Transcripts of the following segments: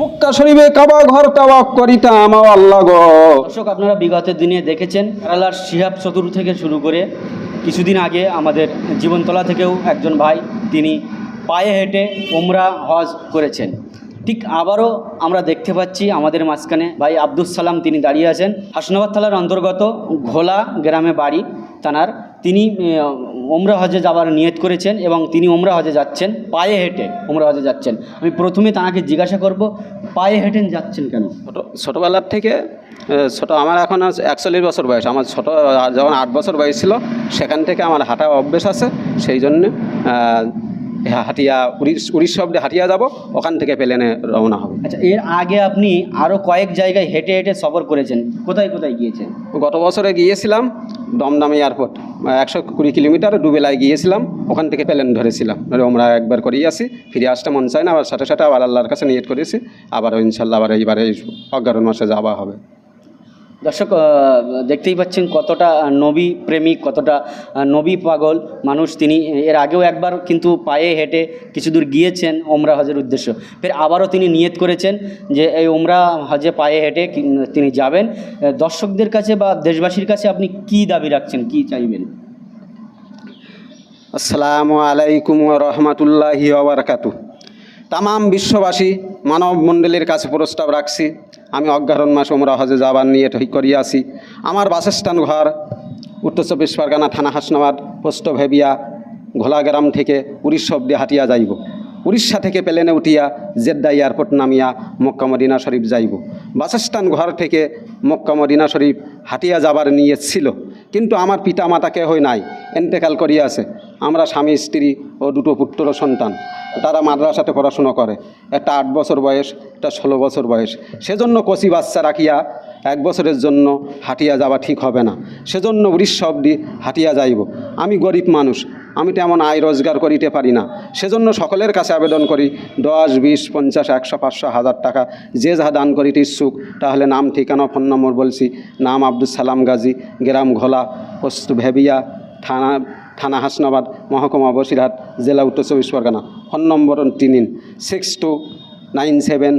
মুক্কা শরীফে কাবা ঘর তাওয়াক করিতাম আল্লাহ গো। দর্শক, আপনারা বিগতের দিনে দেখেছেন কেরালার শিহাব চতুর থেকে শুরু করে কিছুদিন আগে আমাদের জীবনতলা থেকেও একজন ভাই, তিনি পায়ে হেঁটে ওমরা হজ করেছেন। ঠিক আবারও আমরা দেখতে পাচ্ছি আমাদের মাঝখানে ভাই আব্দুল সালাম, তিনি দাঁড়িয়ে আছেন। হাসনাবাদ থালার অন্তর্গত ঘোলা গ্রামে বাড়ি, তানার। তিনি ওমরা হজে যাওয়ার নিয়ত করেছেন এবং তিনি ওমরা হজে যাচ্ছেন, পায়ে হেঁটে ওমরা হজে যাচ্ছেন। আমি প্রথমে তাঁকে জিজ্ঞাসা করব, পায়ে হেঁটে যাচ্ছেন কেন? ছোট, ছোটোবেলার থেকে ছোট, আমার এখন একচল্লিশ বছর বয়স। আমার ছোট যখন আট বছর বয়স ছিল, সেখান থেকে আমার হাঁটা অভ্যেস আছে, সেই জন্যে আহ, হাটিয়া উড়িষ্যা উড়িষ্যা অব্দি হাটিয়া যাব ওখান থেকে প্লেনে রওনা হবে। আচ্ছা এর আগে আপনি আরও কয়েক জায়গায় হেঁটে হেঁটে সফর করেছেন কোথায় কোথায় গিয়েছেন? গত বছরে গিয়েছিলাম দমদম এয়ারপোর্ট একশো কুড়ি কিলোমিটার ডুবেলায় গিয়েছিলাম ওখান থেকে প্লেন ধরেছিলাম। ধরে আমরা একবার করেই আসি ফিরে আসতে মন চায় না আবার সাথে সাথে আবার আল্লাহর কাছে নিয়ত করেছি আবার ইনশাল্লাহ আবার এইবারে এই অজ্ঞারণ মাসে যাওয়া হবে। দর্শক দেখতেই পাচ্ছেন কতটা নবী প্রেমিক, কতটা নবী পাগল মানুষ তিনি। এর আগেও একবার কিন্তু পায়ে হেঁটে কিছু দূর গিয়েছেন ওমরা হজের উদ্দেশ্য। ফের আবারও তিনি নিয়ত করেছেন যে, এই ওমরা হজে পায়ে হেঁটে তিনি যাবেন। দর্শকদের কাছে বা দেশবাসীর কাছে আপনি কি দাবি রাখছেন, কি চাইবেন? আসসালামু আলাইকুম রহমতুল্লাহি তামাম বিশ্ববাসী মানব মণ্ডলীর কাছে প্রস্তাব রাখছি আমি অজ্ঞারণ মাস ওমরা হজে যাবার নিয়ে ঠিক করিয়াছি। আমার বাসস্থান ঘর, উত্তর চব্বিশ পরগনা থানা হাসনাবাদ পোস্ট ভেবিয়া, ঘোলাগ্রাম থেকে উড়িষ্যা অব্দি হাটিয়া যাইব। উড়িষ্যা থেকে প্লেনে উঠিয়া জেদ্দা এয়ারপোর্ট নামিয়া মক্কা মদিনা শরীফ যাইব। বাসস্থান ঘর থেকে মক্কা মদিনা শরীফ হাটিয়া যাবার নিয়ে ছিল, কিন্তু আমার পিতা মাতা কেহ নাই, এন্তেকাল করিয়াছে। আমরা স্বামী, স্ত্রী ও দুটো পুত্র সন্তান। তারা মাদ্রাসাতে পড়াশুনো করে। একটা আট বছর বয়স, একটা ষোলো বছর বয়স। সেজন্য কচি বাচ্চা রাখিয়া এক বছরের জন্য হাটিয়া যাওয়া ঠিক হবে না। সেজন্য উড়িষ্যা অব্দি হাটিয়া যাইব। আমি গরিব মানুষ, আমি তেমন আয় রোজগার করিতে পারি না। সেজন্য সকলের কাছে আবেদন করি, দশ, বিশ, পঞ্চাশ, একশো, পাঁচশো, হাজার টাকা যে যা দান করিতে ইচ্ছুক, তাহলে নাম, ঠিকানা, ফোন নম্বর বলছি। নাম আব্দুল সালাম গাজী, গ্রাম ঘোলা পোস্ট ভেবিয়া, থানা থানা হাসনাবাদ, মহকুমা বসিরহাট, জেলা উত্তর চব্বিশ Pargana. Phone number তিনিন six two nine seven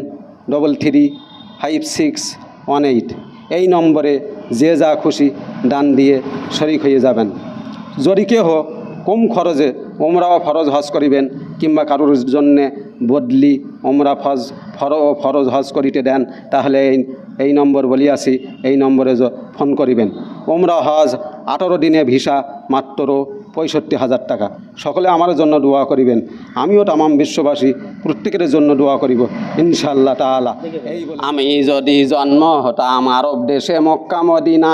double three five six one eight এই নম্বরে যে যা খুশি দান দিয়ে শরিক হয়ে যাবেন। যদি কেহ কম খরচে ওমরা ও ফরজ হজ করিবেন কিংবা কারোর জন্যে বদলি ওমরা ফজ ফর ফরজ হজ করিতে দেন, তাহলে এই এই নম্বর বলিয়াছি এই নম্বরে ফোন করিবেন। ওমরা হজ, আঠারো দিনে ভিসা মাত্র পঁয়ষট্টি হাজার টাকা। সকলে আমার জন্য দোয়া করিবেন। আমিও তামাম বিশ্ববাসী প্রত্যেকের জন্য দোয়া করিব। ইনশাল্লাহ এই আমি যদি জন্ম হতাম আরব দেশে মক্কা, মদিনা,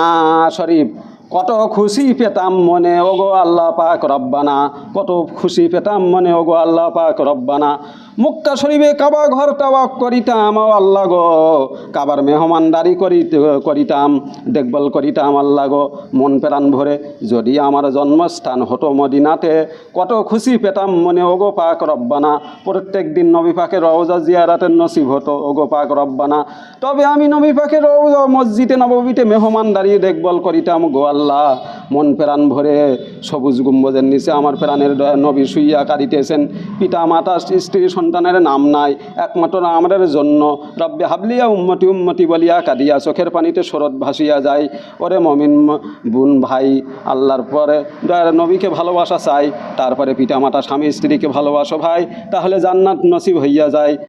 শরীফ, কত খুশি পেতাম মনে, ওগো আল্লাহ পাক রব্বানা। কত খুশি পেতাম মনে, ওগো আল্লাহ পাক রব্বানা। মুক্কা শরীফে কাবা ঘর তাওয়াক করিতাম আল্লাহ গো। কাবার মেহমানদারি করি করিতাম, দেখভাল করিতাম আল্লাহ গো। মন প্রাণ ভরে যদি আমার জন্মস্থান হতো মদিনাতে, কত খুশি পেতাম মনে, ওগো পাক রব্বানা। প্রত্যেক দিন নবী পাকের রওজা জিয়ারাতের নসিব হতো, ওগো পাক রব্বানা। তবে আমি নবী পাকের রওজা মসজিদে নববীতে মেহমানদারি, দেখভাল করিতাম গো আল্লাহ। মন প্রাণ ভরে সবুজ গুম্বজের নিচে আমার প্রাণের নবী শুইয়া কারিতেছেন পিতা, মাতা, স্ত্রী, সন্তানের নাম নাই, একমাত্র আমাদের জন্য। রব্বে হাবলিয়া উম্মতি উম্মতি বলিয়া কাঁদিয়া চোখের পানিতে শরৎ ভাসিয়া যায়। ওরে মমিন বোন ভাই, আল্লাহর পরে দয়ার নবীকে ভালোবাসা চাই, তারপরে পিতা, মাতা, স্বামী, স্ত্রীকে ভালোবাসো ভাই, তাহলে জান্নাত নসিব হইয়া যায়।